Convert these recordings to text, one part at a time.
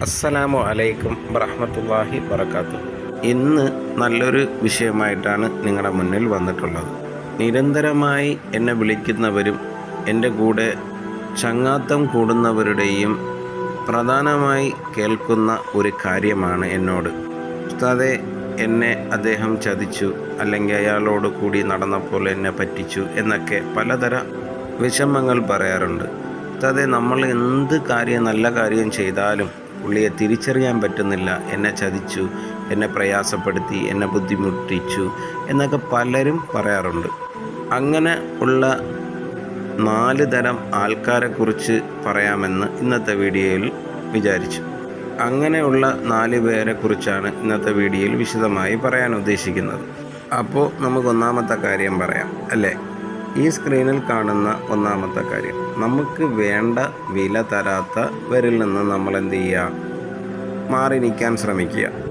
അസ്സലാമു അലൈക്കും വറഹമത്തല്ലാഹി വറക്കാത്തു ഇന്ന് നല്ലൊരു വിഷയമായിട്ടാണ് നിങ്ങളുടെ മുന്നിൽ വന്നിട്ടുള്ളത്. നിരന്തരമായി എന്നെ വിളിക്കുന്നവരും എന്റെ കൂടെ ചങ്ങാത്തം കൂടുന്നവരുടെയും പ്രധാനമായി കേൾക്കുന്ന ഒരു കാര്യമാണ് എന്നോട്. ഉസ്താദെ എന്നെ അദ്ദേഹം ചതിച്ചു അല്ലെങ്കിൽ അയാളോട് കൂടി നടന്നപ്പോൾ എന്നെ പറ്റിച്ചു എന്നൊക്കെ പലതര വിഷമങ്ങൾ പറയാറുണ്ട്. ഉസ്താദെ നമ്മൾ എന്ത് കാര്യം നല്ല കാര്യം ചെയ്താലും പുള്ളിയെ തിരിച്ചറിയാൻ പറ്റുന്നില്ല. എന്നെ ചതിച്ചു എന്നെ പ്രയാസപ്പെടുത്തി എന്നെ ബുദ്ധിമുട്ടിച്ചു എന്നൊക്കെ പലരും പറയാറുണ്ട്. അങ്ങനെ ഉള്ള നാല് തരം ആൾക്കാരെക്കുറിച്ച് പറയാമെന്ന് ഇന്നത്തെ വീഡിയോയിൽ വിചാരിച്ചു. അങ്ങനെയുള്ള നാല് പേരെ കുറിച്ചാണ് ഇന്നത്തെ വീഡിയോയിൽ വിശദമായി പറയാൻ ഉദ്ദേശിക്കുന്നത്. അപ്പോൾ നമുക്ക് ഒന്നാമത്തെ കാര്യം പറയാം അല്ലേ? ഈ സ്ക്രീനിൽ കാണുന്ന ഒന്നാമത്തെ കാര്യം നമുക്ക് വേണ്ട വില തരാത്തവരിൽ നിന്ന് നമ്മൾ എന്ത് ചെയ്യുക? മാറി നിൽക്കാൻ ശ്രമിക്കുക.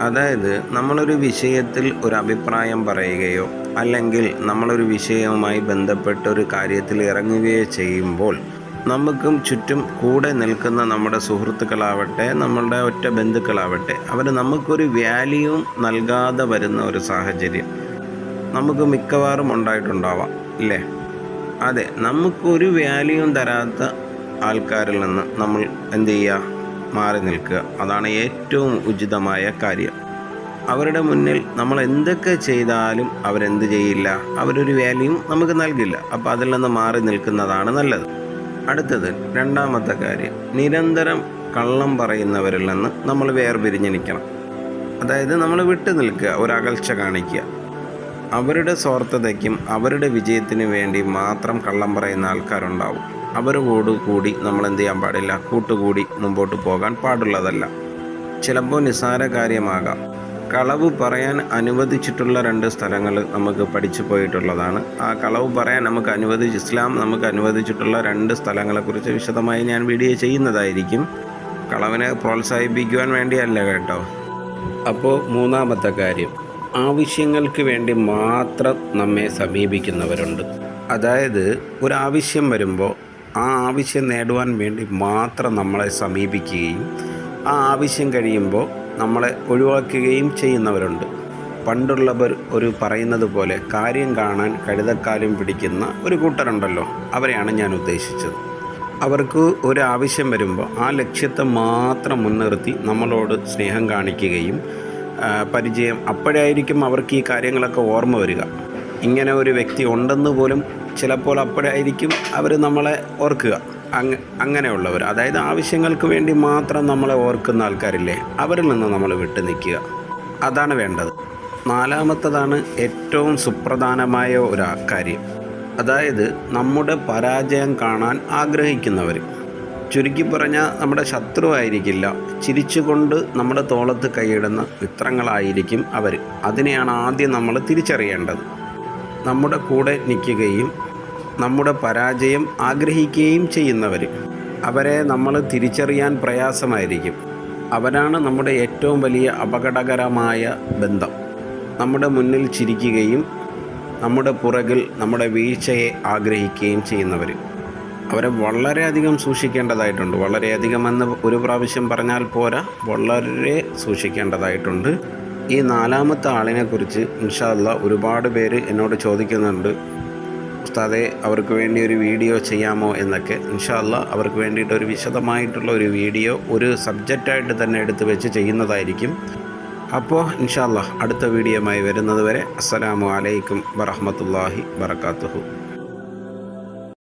അതായത് നമ്മളൊരു വിഷയത്തിൽ ഒരു അഭിപ്രായം പറയുകയോ അല്ലെങ്കിൽ നമ്മളൊരു വിഷയവുമായി ബന്ധപ്പെട്ട ഒരു കാര്യത്തിൽ ഇറങ്ങുകയോ ചെയ്യുമ്പോൾ നമുക്കും ചുറ്റും കൂടെ നിൽക്കുന്ന നമ്മുടെ സുഹൃത്തുക്കളാവട്ടെ നമ്മളുടെ ഒറ്റ ബന്ധുക്കളാവട്ടെ അവർ നമുക്കൊരു വാല്യൂവും നൽകാതെ വരുന്ന ഒരു സാഹചര്യം നമുക്ക് മിക്കവാറും ഉണ്ടായിട്ടുണ്ടാവാം ഇല്ലേ അതെ നമുക്കൊരു വാല്യൂവും തരാത്ത ആൾക്കാരിൽ നിന്ന് നമ്മൾ എന്ത് ചെയ്യുക മാറി നിൽക്കുക. അതാണ് ഏറ്റവും ഉചിതമായ കാര്യം. അവരുടെ മുന്നിൽ നമ്മൾ എന്തൊക്കെ ചെയ്താലും അവരെന്ത് ചെയ്യില്ല. അവരൊരു വാല്യൂ നമുക്ക് നൽകില്ല. അപ്പോൾ അതിൽ നിന്ന് മാറി നിൽക്കുന്നതാണ് നല്ലത്. അടുത്തത് രണ്ടാമത്തെ കാര്യം. നിരന്തരം കള്ളം പറയുന്നവരിൽ നിന്ന് നമ്മൾ വേർപിരിഞ്ഞ് നിൽക്കണം. അതായത് നമ്മൾ വിട്ടു നിൽക്കുക ഒരകൽച്ച കാണിക്കുക. അവരുടെ സ്വാർത്ഥതയ്ക്കും അവരുടെ വിജയത്തിനു വേണ്ടി മാത്രം കള്ളം പറയുന്ന ആൾക്കാരുണ്ടാവും. അവരോട് കൂടി നമ്മൾ എന്ത് ചെയ്യാൻ പാടില്ല. കൂട്ടുകൂടി മുമ്പോട്ട് പോകാൻ പാടുള്ളതല്ല. ചിലപ്പോൾ നിസ്സാര കാര്യമാകാം കളവ് പറയാൻ അനുവദിച്ചിട്ടുള്ള രണ്ട് സ്ഥലങ്ങൾ നമുക്ക് പഠിച്ചു പോയിട്ടുള്ളതാണ്. ആ കളവ് പറയാൻ നമുക്ക് അനുവദിച്ച് ഇസ്ലാം നമുക്ക് അനുവദിച്ചിട്ടുള്ള രണ്ട് സ്ഥലങ്ങളെക്കുറിച്ച് വിശദമായി ഞാൻ വീഡിയോ ചെയ്യുന്നതായിരിക്കും. കളവിനെ പ്രോത്സാഹിപ്പിക്കുവാൻ വേണ്ടിയല്ല കേട്ടോ. അപ്പോൾ മൂന്നാമത്തെ കാര്യം. ആവശ്യങ്ങൾക്ക് വേണ്ടി മാത്രം നമ്മെ സമീപിക്കുന്നവരുണ്ട്. അതായത് ഒരു ആവശ്യം വരുമ്പോൾ ആ ആവശ്യം നേടുവാൻ വേണ്ടി മാത്രം നമ്മളെ സമീപിക്കുകയും ആ ആവശ്യം കഴിയുമ്പോൾ നമ്മളെ ഒഴിവാക്കുകയും ചെയ്യുന്നവരുണ്ട്. പണ്ടുള്ളവർ ഒരു പറയുന്നത് പോലെ കാര്യം കാണാൻ കഴുതക്കാലും പിടിക്കുന്ന ഒരു കൂട്ടരുണ്ടല്ലോ. അവരെയാണ് ഞാൻ ഉദ്ദേശിച്ചത്. അവർക്ക് ഒരു ആവശ്യം വരുമ്പോൾ ആ ലക്ഷ്യത്തെ മാത്രം മുൻനിർത്തി നമ്മളോട് സ്നേഹം കാണിക്കുകയും പരിചയം അപ്പോഴായിരിക്കും അവർക്ക് ഈ കാര്യങ്ങളൊക്കെ ഓർമ്മ വരിക. ഇങ്ങനെ ഒരു വ്യക്തി ഉണ്ടെന്ന് പോലും ചിലപ്പോൾ അപ്പോഴായിരിക്കും അവർ നമ്മളെ ഓർക്കുക. അങ്ങ അങ്ങനെയുള്ളവർ. അതായത് ആവശ്യങ്ങൾക്ക് വേണ്ടി മാത്രം നമ്മളെ ഓർക്കുന്ന ആൾക്കാരില്ലേ? അവരിൽ നിന്ന് നമ്മൾ വിട്ടു നിൽക്കുക. അതാണ് വേണ്ടത്. നാലാമത്തതാണ് ഏറ്റവും സുപ്രധാനമായ ഒരു കാര്യം. അതായത് നമ്മുടെ പരാജയം കാണാൻ ആഗ്രഹിക്കുന്നവർ. ചുരുക്കി പറഞ്ഞാൽ നമ്മുടെ ശത്രുവായിരിക്കില്ല ചിരിച്ചുകൊണ്ട് നമ്മുടെ തോളത്ത് കൈയിടുന്ന മിത്രങ്ങളായിരിക്കും അവർ. അതിനെയാണ് ആദ്യം നമ്മൾ തിരിച്ചറിയേണ്ടത്. നമ്മുടെ കൂടെ നിൽക്കുകയും നമ്മുടെ പരാജയം ആഗ്രഹിക്കുകയും ചെയ്യുന്നവർ അവരെ നമ്മൾ തിരിച്ചറിയാൻ പ്രയാസമായിരിക്കും. അവരാണ് നമ്മുടെ ഏറ്റവും വലിയ അപകടകരമായ ബന്ധം. നമ്മുടെ മുന്നിൽ ചിരിക്കുകയും നമ്മുടെ പുറകിൽ നമ്മുടെ വീഴ്ചയെ ആഗ്രഹിക്കുകയും ചെയ്യുന്നവർ അവരെ വളരെയധികം സൂക്ഷിക്കേണ്ടതായിട്ടുണ്ട്. വളരെയധികം എന്ന് ഒരു പ്രാവശ്യം പറഞ്ഞാൽ പോരാ. വളരെ സൂക്ഷിക്കേണ്ടതായിട്ടുണ്ട്. ഈ നാലാമത്തെ ആളിനെക്കുറിച്ച് ഇൻഷാല്ല ഒരുപാട് പേര് എന്നോട് ചോദിക്കുന്നുണ്ട്. ഉസ്താദെ അവർക്ക് വേണ്ടി ഒരു വീഡിയോ ചെയ്യാമോ എന്നൊക്കെ ഇൻഷാല്ല അവർക്ക് വേണ്ടിയിട്ട് ഒരു വിശദമായിട്ടുള്ള ഒരു വീഡിയോ ഒരു സബ്ജക്റ്റായിട്ട് തന്നെ എടുത്ത് വെച്ച് ചെയ്യുന്നതായിരിക്കും. അപ്പോൾ ഇൻഷാല്ല അടുത്ത വീഡിയോയുമായി വരുന്നത് വരെ അസ്സലാമു അലൈക്കും വറഹമത്തല്ലാഹി വറക്കാത്തുഹു.